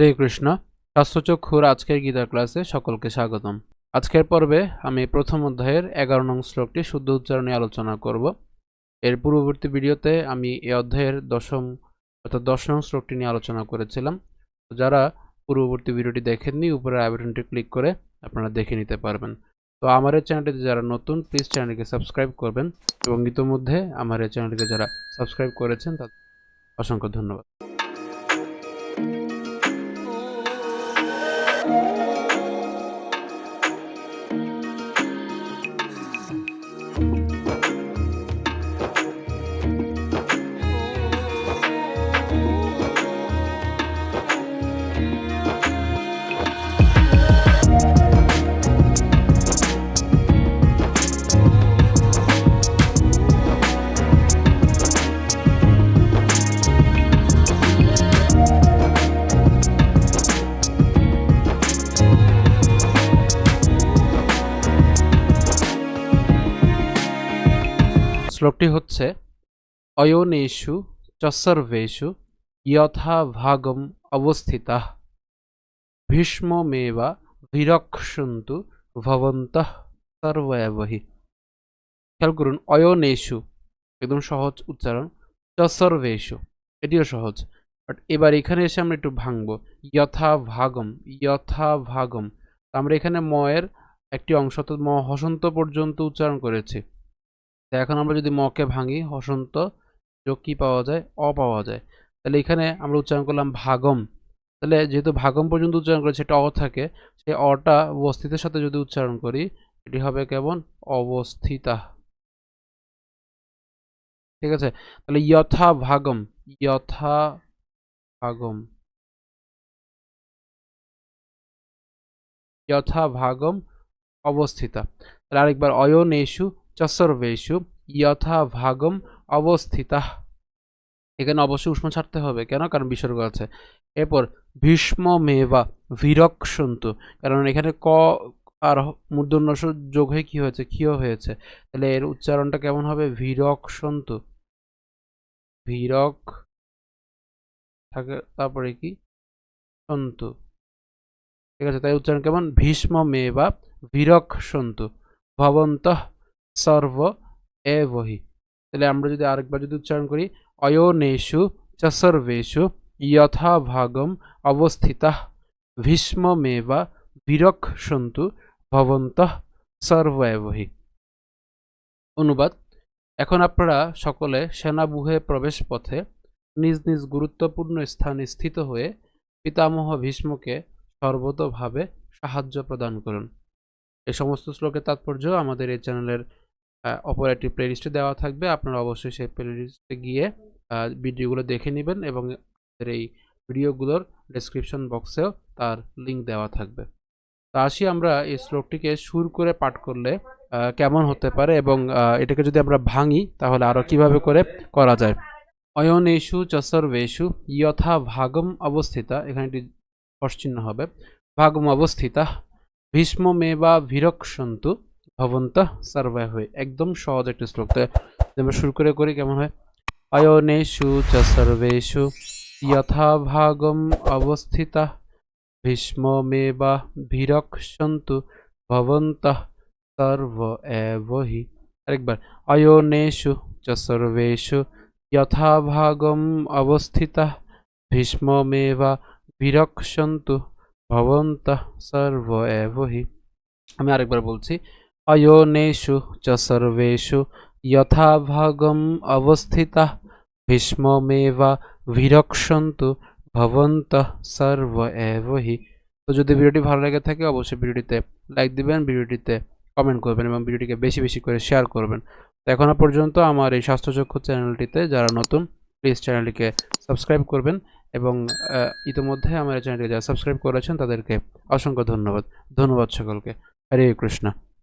হরে কৃষ্ণ। শাস্ত্রচক্ষুর আজকের গীতা ক্লাসে সকলকে স্বাগতম। আজকের পর্বে আমি প্রথম অধ্যায়ের এগারো নং শ্লোকটি শুদ্ধ উচ্চারণে আলোচনা করব। এর পূর্ববর্তী ভিডিওতে আমি এই অধ্যায়ের দশম অর্থাৎ দশ নং শ্লোকটি নিয়ে আলোচনা করেছিলাম। যারা পূর্ববর্তী ভিডিওটি দেখেননি, উপরে আইবটনটি ক্লিক করে আপনারা দেখে নিতে পারবেন। তো আমার এই চ্যানেলটিতে যারা নতুন প্লিজ চ্যানেলকে সাবস্ক্রাইব করবেন। এবং ইতোমধ্যে আমার এই চ্যানেলটিকে যারা সাবস্ক্রাইব করেছেন, তাদের অসংখ্য ধন্যবাদ। শ্লোকটি হচ্ছে, অয়নেষু চ সর্বেষু যথা ভাগম অবস্থিতা। ভীষ্মমেবা বিরক্ষন্তু ভবন্ত সর্বয়বহি। খেয়াল করুন, অয়নেষু একদম সহজ উচ্চারণ চ সর্বেষু এটিও সহজ। বাট এবার এখানে এসে আমরা একটু ভাঙবো যথা ভাগম যথা ভাগম আমরা এখানে ময়ের একটি অংশ অর্থাৎ ম হসন্ত পর্যন্ত উচ্চারণ করেছি। তো এখন আমরা যদি মকে ভাঙি, হসন্ত যোগ কি পাওয়া যায়, অ পাওয়া যায়। তাহলে এখানে আমরা উচ্চারণ করলাম ভাগম। তাহলে যেহেতু ভাগম পর্যন্ত উচ্চারণ করেছি এটা অ থাকে, সেই অটা অবস্থিতের সাথে যদি উচ্চারণ করি, এটি হবে কেমন? অবস্থিতা। ঠিক আছে? তাহলে যথা ভাগম যথা ভাগম। যথা ভাগম, অবস্থিতা। তাহলে আরেকবার অয়নেষু চসর্বেষু যথা ভাগম অবস্থিতা। এখানে অবশ্যই উষ্ণ ছাড়তে হবে। কেন? কারণ বিসর্গ আছে। এরপর ভীষ্ম মেবা ভিরক্ষন্তু কারণ এখানে ক আর মূর্ধন্য যোগ হয়ে কি হয়েছে? ক্ষীয় হয়েছে। তাহলে এর উচ্চারণটা কেমন হবে? ভিরক সন্তু ভিরক থাকে, তারপরে কি? সন্তু। ঠিক আছে তাই উচ্চারণ কেমন? ভীষ্ম মেবা ভিরক সন্তু ভবন্ত সর্ব এ বহি তাহলে আমরা যদি আরেকবার যদি উচ্চারণ করি, অয়নেষু চ সর্বেষু যথা ভাগম অবস্থিতা ভীষ্মমেবা বিরক সন্তু ভবন্ত সর্ব বহি অনুবাদ, এখন আপনারা সকলে সেনাবুহে প্রবেশ পথে নিজ নিজ গুরুত্বপূর্ণ স্থানে স্থিত হয়ে পিতামহ ভীষ্মকে সর্বতভাবে সাহায্য প্রদান করুন। এই সমস্ত শ্লোকের তাৎপর্য আমাদের এই চ্যানেলের অপর একটি প্লেলিস্টে দেওয়া থাকবে। আপনারা অবশ্যই সেই প্লেলিস্টে গিয়ে ভিডিওগুলো দেখে নেবেন এবং এই ভিডিওগুলোর ডেসক্রিপশন বক্সেও তার লিঙ্ক দেওয়া থাকবে। তো আসি আমরা এই শ্লোকটিকে সুর করে পাঠ করলে কেমন হতে পারে এবং এটাকে যদি আমরা ভাঙি, তাহলে আরও কীভাবে করে করা যায়? অয়নেষু চসর্বেষু যথা ভাগম অবস্থিতা এখানে একটি চিহ্ন হবে। ভাগম অবস্থিতা, ভীষ্মমেবা ভিরক্ষন্তু ভবন্ত সর্বায় হয়ে। একদম সহজ একটা শ্লোক। তো আমরা শুরু করে করি, কেমন হয়? অয়নেষু চ সর্বেষু যথা ভাগম অবস্থিতা, ভীষ্মমেবা ভিরক্ষন্তু ভবন্ত সর্ব এবহি আরেকবার অয়নেষু চ সর্বেষু যথা ভাগম অবস্থিতা, ভীষ্মমেবা বিরক্ষন্তু ভবন্ত সর্ব এবহি আমি আরেকবার বলছি অয়োনেষু চ সর্বেষু যথাভাগম অবস্থিতা ভীষ্মমেবা বিরক্ষন্তু ভবন্ত সর্ব এবহি তো যদি ভিডিওটি ভালো লেগে থাকে, অবশ্যই ভিডিওটিতে লাইক দিবেন, ভিডিওটিতে কমেন্ট করবেন এবং ভিডিওটিকে বেশি বেশি করে শেয়ার করবেন। তো এখনও পর্যন্ত আমার এই স্বাস্থ্যচক্ষু চ্যানেলটিতে যারা নতুন প্লিজ চ্যানেলটিকে সাবস্ক্রাইব করবেন এবং ইতিমধ্যে আমার চ্যানেলটিকে যারা সাবস্ক্রাইব করেছেন, তাদেরকে অসংখ্য ধন্যবাদ। ধন্যবাদ সকলকে। হরে কৃষ্ণ।